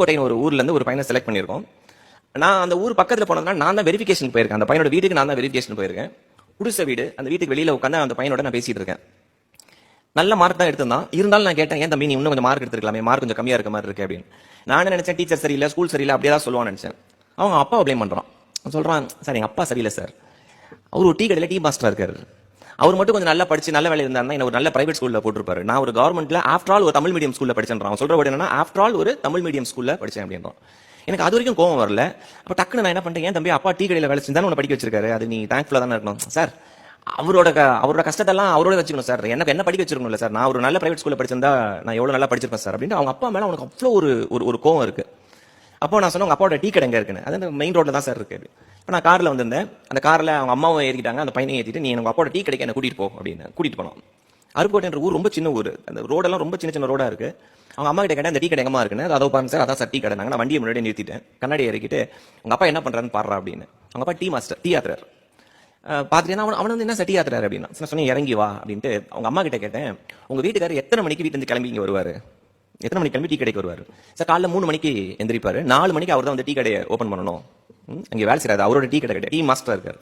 கோட்டைன்னு ஒரு ஊர்லேருந்து ஒரு பையனை செலக்ட் பண்ணியிருக்கோம். நான் அந்த ஊர் பக்கத்தில் போனதுனால நான் தான் வெரிஃபிகேஷன் போயிருக்கேன். அந்த பையனோட வீட்டுக்கு நான் தான் வெரிஃபிகேஷன் போயிருக்கேன். குடிசை வீடு. அந்த வீட்டுக்கு வெளியில் உட்காந்து அந்த பையனோட நான் பேசிட்டு இருக்கேன். நல்ல மார்க் தான் எடுத்திருந்தான். இருந்தாலும் நான் கேட்டேன் ஏன் தம்பி நீ இன்னும் கொஞ்சம் மார்க் எடுத்துருக்கலாமே? மார்க் கொஞ்சம் கம்மியாக இருக்க மாதிரி இருக்கு அப்படின்னு. நான் என்ன நினைச்சேன் டீச்சர் சரியில்லை ஸ்கூல் சரியில்லை அப்படியே தான் சொல்லுவான்னு நினைச்சேன். அவங்க அப்பாவை ப்ளேம் பண்ணுறான் அவன் சார் எங்கள் அப்பா சரியில்லை சார். அவர் ஒரு டீ கடையில் டீ மாஸ்டராக இருக்காரு. அவர் மட்டும் கொஞ்சம் நல்லா படிச்சு நல்ல வேலை இருந்தாருன்னா என்ன ஒரு நல்ல பிரைவேட் ஸ்கூல்ல போட்டிருப்பாரு. நான் ஒரு கவர்மெண்ட்ல ஆஃப்டர் ஆல் ஒரு தமிழ் மீடியம் ஸ்கூல்ல படிச்சேன் அவன் சொல்ற என்னன்னா ஆஃப்டர் ஆல் ஒரு தமிழ் மீடியம் ஸ்கூல்ல படிச்சேன் அப்படின்றான். எனக்கு அது வரைக்கும் கோவம் வரல. அப்போ டக்குன்னு நான் என்ன பண்ணிட்டேன் ஏன் தம்பி அப்பா டீ கடையில் வேலை செஞ்சாலும் உன்னை படிக்க வச்சிருக்காரு? அது நீ தேங்க்ஃபுல்லாக தானே இருக்கணும். சார் அவரோட க- அவரோட கஷ்டத்தெல்லாம் அவரோட வச்சுக்கணும் சார் எனக்கு என்ன படிக்க வச்சிருக்கணும்ல சார் நான் ஒரு நல்ல பிரைவேட் ஸ்கூலில் படிச்சிருந்தா நான் எவ்வளோ நல்லா படிச்சிருப்பேன் சார் அப்படின்ட்டு அவங்க அப்பா மேலே அவனுக்கு அவ்வளோ ஒரு ஒரு கோவம் இருக்குது அப்போ நான் சொன்னேன் உங்கள் அப்பாவோட டீ கடை எங்கே இருக்குன்னு? அது மெயின் ரோட்டில் தான் சார் இருக்குது இப்போ நான் காரில் வந்திருந்தேன். அந்த காரில் அவங்க அம்மாவும் ஏறிக்கிட்டாங்க. அந்த பையனையும் ஏற்றிட்டு நீ எனக்கு அப்பாவோட டீ கிடைக்க என்ன கூட்டிகிட்டு போ அப்படின்னு கூட்டிகிட்டு போனோம். அருப்புக்கோட்டைன்ற ஊர் ரொம்ப சின்ன ஊர். அந்த ரோடெல்லாம் ரொம்ப சின்ன சின்ன ரோடாக இருக்குது அவங்க அம்மா கிட்ட கேட்டேன் அந்த டீ கடை எங்கம்மா இருக்குன்னு அதை பாருங்க சார் அதான் சார் டீ கடை. நாங்கள் நான் வண்டியை முன்னாடி நிறுத்திட்டேன். கண்ணாடி இறக்கிட்டு உங்கள் அப்பா என்ன பண்ணுறான்னு பாடுறா அப்படின்னு. அவங்க அப்பா டீ மாஸ்டர் டீ ஆத்துறாரு. பார்த்துட்டேன்னா அவன் அவன் வந்து என்ன சட்டி ஆத்துறாரு? அப்படின்னா. நான் சொன்னேன் இறங்கி வா அப்படின்ட்டு அவங்க அம்மா கிட்ட கேட்டேன். உங்கள் வீட்டுக்காரர் எத்தனை மணிக்கு வீட்டுலேருந்து கிளம்பி இங்கே வருவார்? எத்தனை மணிக்கு கிளம்பி டீ கடைக்கு வருவார்? சார் காலைல மூணு மணிக்கு எந்திரிப்பார். நாலு மணிக்கு அவர் தான் வந்து டீ கடையை ஓப்பன் பண்ணணும். அங்கே வேலை செய்யறாரு அவரோட டீ கடை கிடையாது. டீ மாஸ்டர் இருக்கார்.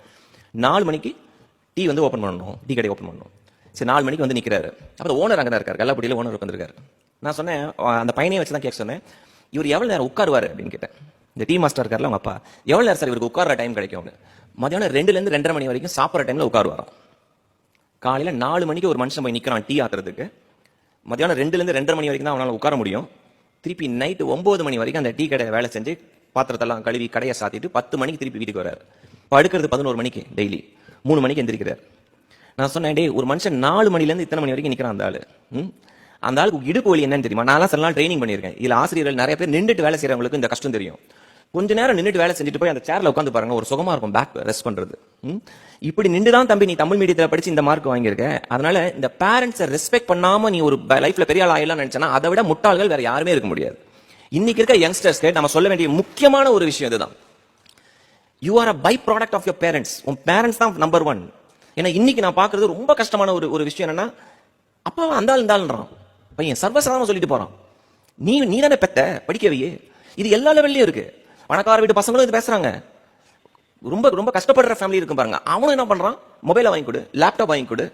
நாலு மணிக்கு டீ வந்து ஓப்பன் பண்ணணும். டீ கடை ஓப்பன் பண்ணணும். சரி நாலு மணிக்கு வந்து நிற்கிறாரு அப்போ ஓனர் அங்கே தான் இருக்கார். கல்லாப்பட்டியில் ஓனர் உட்காந்துருக்காரு நான் சொன்னேன் அந்த பையனையே வச்சு தான் கேட்க சொன்னேன். இவர் எவ்வளோ நேரம் உட்காருவாரு அப்படின்னு கேட்டேன். இந்த டீ மாஸ்டர் இருக்கார்ல அவங்க அப்பா. எவ்வளோ நேரம் சார் இவருக்கு உட்கார டைம் கிடைக்கும் அப்படின்னு. மதியானம் ரெண்டுலேருந்து ரெண்டரை மணி வரைக்கும் சாப்பிட்ற டைமில் உட்காருவாராம். காலையில் நாலு மணிக்கு ஒரு மனுஷன் போய் நிற்கிறான் டீ ஆத்துறதுக்கு. மத்தியானம் ரெண்டுலேருந்து ரெண்டரை மணி வரைக்கும் தான் அவனால் உட்கார முடியும். திருப்பி நைட்டு ஒம்பது மணி வரைக்கும் அந்த டீ கடை வேலை செஞ்சு பாத்திரத்தெல்லாம் கழுவி கடையை சாத்திட்டு பத்து மணிக்கு திருப்பி வீட்டுக்கு வராரு படுக்கிறது பதினோரு மணிக்கு டெய்லி. மூணு மணிக்கு எந்திரிக்கிறார். நான் சொன்னேன் டேய் ஒரு மனுஷன் நாலு மணிலேருந்து இத்தனை மணி வரைக்கும் நிற்கிறான் அந்த ஆள். ம்? அந்த ஆளுக்கு இடுப்பு வலி என்னன்னு தெரியுமா? நான் சில நாள் ட்ரைனிங் பண்ணியிருக்கேன். இதில் ஆசிரியர்கள் நிறைய பேர் நின்றுட்டு வேலை செய்கிறவங்களுக்கு இந்த கஷ்டம் தெரியும். கொஞ்ச நேரம் நின்றுட்டு வேலை செஞ்சுட்டு போய் அந்த சேர்ல உட்காந்து பாருங்க ஒரு சுகமா இருக்கும் பேக் ரெஸ்ட் பண்றது. இப்படி நின்று தான் தம்பி நீ தமிழ் மீடியத்தில் படிச்சு இந்த மார்க் வாங்கியிருக்க. அதனால இந்த பேரண்ட்ஸை ரெஸ்பெக்ட் பண்ணாம நீ ஒரு லைஃப்ல பெரிய ஆள் ஆகலாம் நினைச்சனா அதை விட முட்டாள்கள் வேற யாருமே இருக்க முடியாது. இன்னைக்கு இருக்க யங்ஸ்டர்ஸ்க்கு நம்ம சொல்ல வேண்டிய முக்கியமான ஒரு விஷயம் இதுதான். You are a by product of your parents உன் பேரண்ட்ஸ் தான் நம்பர் ஒன் ஏன்னா இன்னைக்கு நான் பார்க்கறது ரொம்ப கஷ்டமான ஒரு ஒரு விஷயம் என்னன்னா அப்பாவை அந்தாள் இருந்தாள்ன்றான் பையன் சர்வசாதாரணமா சொல்லிட்டு போறான். நீ நீ தானே பெத்த படிக்கவையே இது எல்லா லெவல்லையும் இருக்கு. பணக்கார வீட்டு பசங்களும் இது பேசுறாங்க. ரொம்ப ரொம்ப கஷ்டப்படுற ஃபேமிலி இருக்கும் பாருங்க. அவனும் என்ன பண்றான்? மொபைலை வாங்கி கொடு லேப்டாப் வாங்கி கொடு.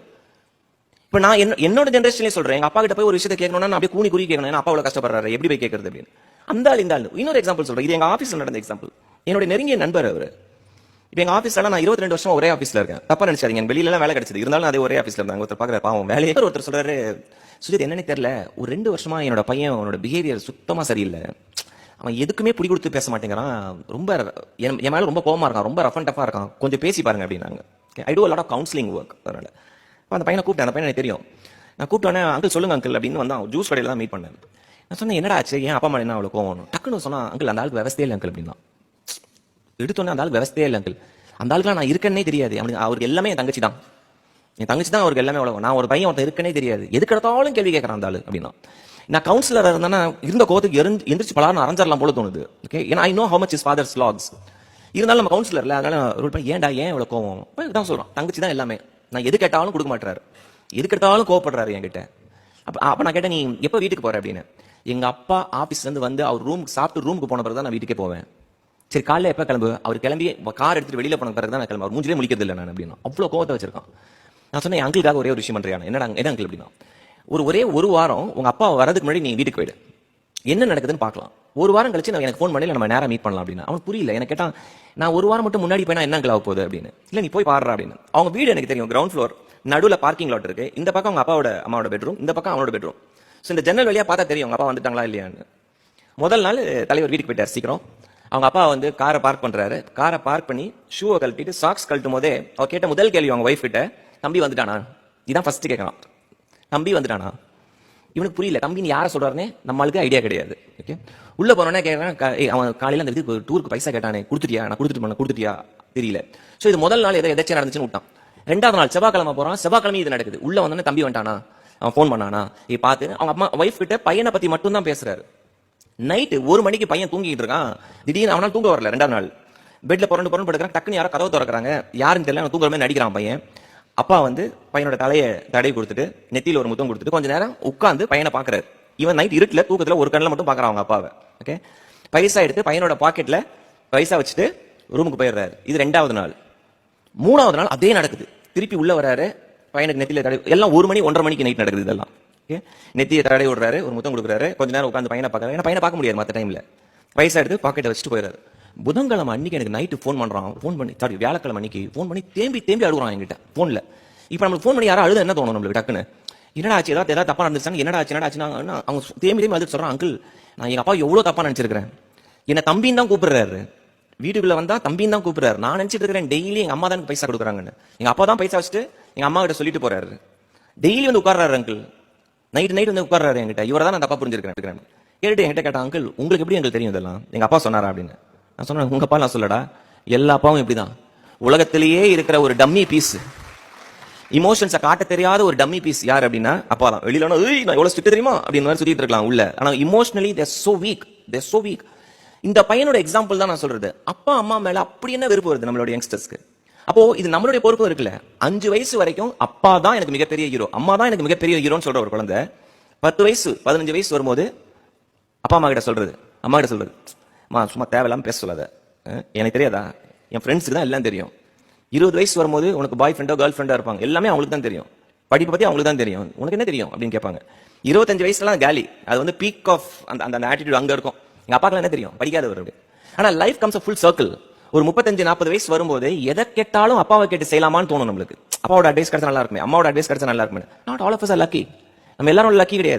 இப்போ நான் என்ன என்னோட ஜென்ரேஷன்லேயே சொல்றேன். எங்க அப்பா கிட்ட போய் ஒரு விஷயத்தை கேட்கணும்னா நான் அப்படியே கூணி குறி கேட்கணும். ஏன்னா அப்பா அவ்வளோ கஷ்டப்படுறாரு. எப்படி போய் கேட்கறது அப்படின்னு. அந்த ஆள் இந்த ஆள். இன்னொரு எக்ஸாம்பிள் சொல்றேன். இது எங்க ஆஃபீஸ்ல நடந்த எக்ஸாம்பிள் என்னோட நெருங்கிய நண்பர் அவர். இப்போ எங்க ஆஃபீஸ்ல நான் இருபத்தி ரெண்டு வருஷம் ஒரே ஆஃபீஸ்ல இருக்கேன். தப்பா நினைச்சாரு எனக்கு வெளியிலலாம் வேலை கிடைச்சது. இருந்தாலும் அதே ஒரே ஆஃபீஸ்ல இருந்தாங்க. ஒருத்தர் பாக்குற பாவம் வேலையே ஒருத்தர் சொல்றாரு சுஜித் என்னன்னு தெரியல. ஒரு ரெண்டு வருஷமா என்னோட பையன் அவனோட பிஹேவியர் சுத்தமா சரியில்லை. அவன் எதுக்குமே பிடி கொடுத்து பேச மாட்டேங்கிறான். ரொம்ப என் என் மேல ரொம்ப கோவமா இருக்கான். ரொம்ப ரஃப் அண்ட் டஃபா இருக்கான். கொஞ்சம் பேசி பாருங்க அப்படின்னாங்க. I do lot of counselling work அதனால. அந்த பையனை கூப்பிட்டேன். அந்த பையனை எனக்கு தெரியும். நான் கூப்பிட்டோன்னே அங்கிள் சொல்லுங்க அங்கிள் அப்படின்னு வந்தான். ஜூஸ் கடையில் தான் மீட் பண்ணேன் நான் சொன்னேன் என்னடா ஆச்சு? ஏன் அப்பா அம்மா என்ன அவ்வளோ கோவம்? டக்குன்னு சொன்னா அங்கிள் அந்த ஆளுக்கு விவசாயே இல்லை அங்கிள் அப்படின்னா. எடுத்தோன்னே அந்த ஆளுக்கு விவசாயே இல்லை அங்கிள். அந்த ஆளுக்குலாம் நான் இருக்கேன்னே தெரியாது. அப்படி அவருக்கு எல்லாமே என் தங்கச்சி தான். என் தங்கச்சி தான் அவருக்கு எல்லாமே அவ்வளோ நான் ஒரு பையன் ஒருத்தன் இருக்கனே தெரியாது. எதுக்கு எடுத்தாலும் கேள்வி கேட்குறான் அந்த ஆள் அப்படின்னா. நான் கவுன்சிலராக இருந்தேன்னா இருந்த கோத்துக்கு எரிஞ்சு எந்திரிச்சு பலாரம் அரைஞ்சிடலாம் போல தோணுது. ஓகே ஏன்னா I know how much is father's lakhs இருந்தாலும் நம்ம கவுன்சிலர்ல அதனால ரூல் பண்ணி ஏன்டா ஏன் இவ்வளோ கோவம்? தான் சொல்கிறோம் தங்கச்சி தான் எல்லாமே. நான் எது கேட்டாலும் கொடுக்க மாட்டாரு எது கேட்டாலும் கோவப்படுறாரு என்கிட்ட. அப்போ அப்போ நான் கேட்டேன் நீ எப்போ வீட்டுக்கு போற? அப்படின்னு. எங்கள் அப்பா ஆஃபீஸ்லேருந்து வந்து அவர் ரூமுக்கு சாப்பிட்டு ரூமுக்கு போன பிறகு தான் நான் வீட்டுக்கே போவேன். சரி காலையில் எப்போ கிளம்பு? அவர் கிளம்பி கார் எடுத்துட்டு வெளியில் போன பிறகு தான் நான் கிளம்பு அவர் மூஞ்சிலே முடிக்கிறது இல்லை நான் அப்படின்னா. அவ்வளோ கோவத்தை வச்சிருக்கான். நான் சொன்னேன் என் அங்கிளுக்காக ஒரே ஒரு விஷயம் பண்றியா என்ன என்ன அங்கிள் அப்படின்னா ஒரு ஒரே ஒரு வாரம் உங்கள் அப்பா வரதுக்கு முன்னாடி நீ வீட்டுக்கு போயிடு. என்ன நடக்குதுன்னு பார்க்கலாம். ஒரு வாரம் கழிச்சு நான் எனக்கு ஃபோன் பண்ணி நம்ம நேரம் மீட் பண்ணலாம் அப்படின்னு. அவனுக்கு புரியல. எனக்கு கேட்டான் நான் ஒரு வாரம் மட்டும் முன்னாடி போய் என்ன ஆக போகுது? அப்படின்னு. இல்லை நீ போய் பாடுற அப்படின்னு. அவங்க வீடு எனக்கு தெரியும். கிரவுண்ட் ஃப்ளோர் நடுவில் பார்க்கிங் லாட் இருக்கு. இந்த பக்கம் அவங்க அப்பாவோட அம்மாவோட பெட்ரூம் இந்த பக்கம் அவனோட பெட்ரூம் ஸோ இந்த ஜன்னல் வழியாக பார்த்தா தெரியும். அவங்க அப்பா வந்துட்டாங்களா இல்லையான்னு முதல் நாள் தலைவர் வீட்டுக்கு போயிட்டார் சீக்கிரம். அவங்க அப்பா வந்து காரை பார்க் பண்ணுறாரு காரை பார்க் பண்ணி ஷூவை கழட்டிட்டு சாக்ஸ் கழட்டும் போதே அவர் கேட்ட முதல் கேள்வி அவங்க ஒய்ஃப் கிட்ட தம்பி வந்துட்டானா? இதான் ஃபர்ஸ்ட் கேட்கலாம் தம்பி வந்துட்டானா? இவனுக்கு புரியல. தம்பின்னு யாரை சொல்கிறாருன்னு நம்மளுக்கு ஐடியா கிடையாது. ஓகே உள்ளே போனோன்னே கேட்கறான் அவன் காலையில் அந்த இதுக்கு டூருக்கு பைசா கேட்டானே கொடுத்துட்டியா? நான் கொடுத்துட்டு போனேன் கொடுத்துட்டியா? தெரியல. ஸோ இது முதல் நாள் எதை எதாச்சும் நடந்துச்சுன்னு விட்டான். ரெண்டாவது நாள் செவ்வாய்க்கிழமை போறான். செவ்வாய்க்கிழமை இது நடக்குது. உள்ள வந்தோடனே தம்பி வந்துட்டானா? அவன் ஃபோன் பண்ணானா? இது பார்த்து. அவங்க அம்மா ஒய்ஃப் கிட்ட பையனை பற்றி மட்டும் தான் பேசுகிறாரு நைட்டு ஒரு மணிக்கு பையன் தூங்கிட்டு இருக்கான். திடீர்னு அவனால் தூங்க வரல ரெண்டாவது நாள். பெட்ல புரண்டு புரண்டு படுக்கிறான். டக்குன்னு யாரோ கதவை திறக்கிறாங்க. யாருன்னு தெரியல அவன் தூங்குற மாதிரி நடிக்கிறான் பையன். அப்பா வந்து பையனோட தலையை தடை கொடுத்துட்டு நெத்தியில் ஒரு முத்தம் கொடுத்துட்டு கொஞ்ச நேரம் உட்காந்து பையனை பாக்குறாரு இவன் நைட் இருட்டில் தூக்கத்தில் ஒரு கண்ணில் மட்டும் பார்க்குறாங்க அவங்க அப்பாவை. ஓகே பைசா எடுத்து பையனோட பாக்கெட்டில் பைசா வச்சுட்டு ரூமுக்கு போயிடுறாரு. இது ரெண்டாவது நாள். மூணாவது நாள் அதே நடக்குது. திருப்பி உள்ளே வராரு பையனுக்கு நெத்தியில் தடை எல்லாம் ஒரு மணி ஒன்றரை மணிக்கு நைட் நடக்குது இதெல்லாம். ஓகே நெத்தியை தடை விடுறாரு ஒரு முத்தம் கொடுக்குறாரு. கொஞ்ச நேரம் உட்காந்து பையனை பார்க்குறாரு. ஏன்னா பையனை பார்க்க முடியாது மற்ற டைமில் பைசா எடுத்து பாக்கெட்டை வச்சுட்டு போயிடுறாரு. புதன்கிழமை அன்னைக்கு எனக்கு நைட்டு ஃபோன் பண்ணுறான் ஃபோன் பண்ணி சாரி வியாழக்கிழமை அன்னைக்கு ஃபோன் பண்ணி தேம்பி தேம்பி அழுகுறான் என்கிட்ட ஃபோனில் இப்போ நம்மளுக்கு ஃபோன் பண்ணி யாரும் அழுத என்ன தோணும் நம்மளுக்கு டக்குன்னு? என்னடா ஆச்சு? ஏதாவது ஏதாவது தப்பாக நடந்துச்சாங்க என்னடா ஆச்சு என்னடா ஆச்சுன்னா அவங்க தேம்பி தேம்பி அழுது சொல்றான் அங்கிள் நான் எங்கள் அப்பா எவ்வளோ தப்பாக நினச்சிருக்கிறேன். என்னை தம்பின்னு தான் கூப்பிடுறாரு. வீட்டுக்குள்ள வந்தா தம்பின்னு தான் கூப்பிடுறாரு. நான் நினைச்சிட்டு இருக்கிறேன் டெய்லி எங்க அம்மா தான் எனக்கு பைசா கொடுக்குறாங்கன்னு. எங்க அப்பா தான் பைசா வச்சுட்டு எங்க அம்மா கிட்ட சொல்லிட்டு போறாரு. டெய்லி வந்து உட்கார்றாரு அங்கிள் நைட் நைட் வந்து உட்கார்றாரு என்கிட்ட. இவரை தான் நான் தப்பா புரிஞ்சிருக்கிறேன் கேட்டு என்கிட்ட கேட்டா அங்கிள் உங்களுக்கு எப்படி எங்களுக்கு தெரியும் இதெல்லாம்? எங்க அப்பா சொன்னாரா அப்படின்னு. நான் சொன்னேன் உங்கள் அப்பா நான் சொல்லடா எல்லா அப்பாவும் இப்படிதான். உலகத்திலேயே இருக்கிற ஒரு டம்மி பீஸ் இமோஷன்ஸை காட்ட தெரியாத ஒரு டம்மி பீஸ் யார் அப்படின்னா அப்பா தான் வெளியில வேணா, நான் எவ்வளோ ஸ்ட்ரிக்ட் தெரியுமா? அப்படின்னு மாதிரி சுற்றிட்டு இருக்கலாம் உள்ள. ஆனால் emotionally they're so weak they're so weak இந்த பையனோட எக்ஸாம்பிள் தான் நான் சொல்றது. அப்பா அம்மா மேல அப்படி என்ன வெறுப்பு வருது நம்மளோட யங்ஸ்டர்ஸ்க்கு அப்போ இது நம்மளுடைய பொறுப்பு இருக்குல்ல. அஞ்சு வயசு வரைக்கும் அப்பா தான் எனக்கு மிகப்பெரிய ஹீரோ அம்மா தான் எனக்கு மிகப்பெரிய ஹீரோன்னு சொல்ற ஒரு குழந்தை. பத்து வயசு பதினஞ்சு வயசு வரும்போது அப்பா அம்மா கிட்ட சொல்றது. அம்மா கிட்ட சொல்றது. அம்மா சும்மா தேவையில்லாம பேச சொல்லாத. எனக்கு தெரியாதா? என் ஃப்ரெண்ட்ஸுக்கு தான் எல்லாம் தெரியும். இருபது வயசு வரும்போது உனக்கு பாய் ஃப்ரெண்டோ கேர்ள் ஃப்ரெண்டோ இருப்பாங்க. எல்லாமே அவங்களுக்கு தான் தெரியும். படிப்பு பற்றி அவங்களுக்கு தான் தெரியும். உனக்கு என்ன தெரியும்? அப்படின்னு கேட்பாங்க. இருபத்தஞ்சு வயசுலாம் காலி. அது வந்து பீக் ஆஃப் அந்த அந்த ஆட்டிடியூட் அங்கே இருக்கும். எங்கள் அப்பாக்கெல்லாம் என்ன தெரியும்? படிக்காதவர் அப்படி. ஆனால் லைஃப் கம்ஸ் ஃபுல் சர்க்கிள் ஒரு முப்பத்தஞ்சு நாற்பது வயசு வரும்போது எதை கேட்டாலும் அப்பாவை கேட்டு செய்யலாமான்னு தோணும் நம்மளுக்கு. அப்பாவோட அட்வைஸ் கிடைச்சா நல்லா இருக்குமே. அம்மாவோட அட்வைஸ் கிடைச்சா நல்லா இருக்குமே. Not all of us lucky நம்ம எல்லாரும் லக்கி கிடையாது.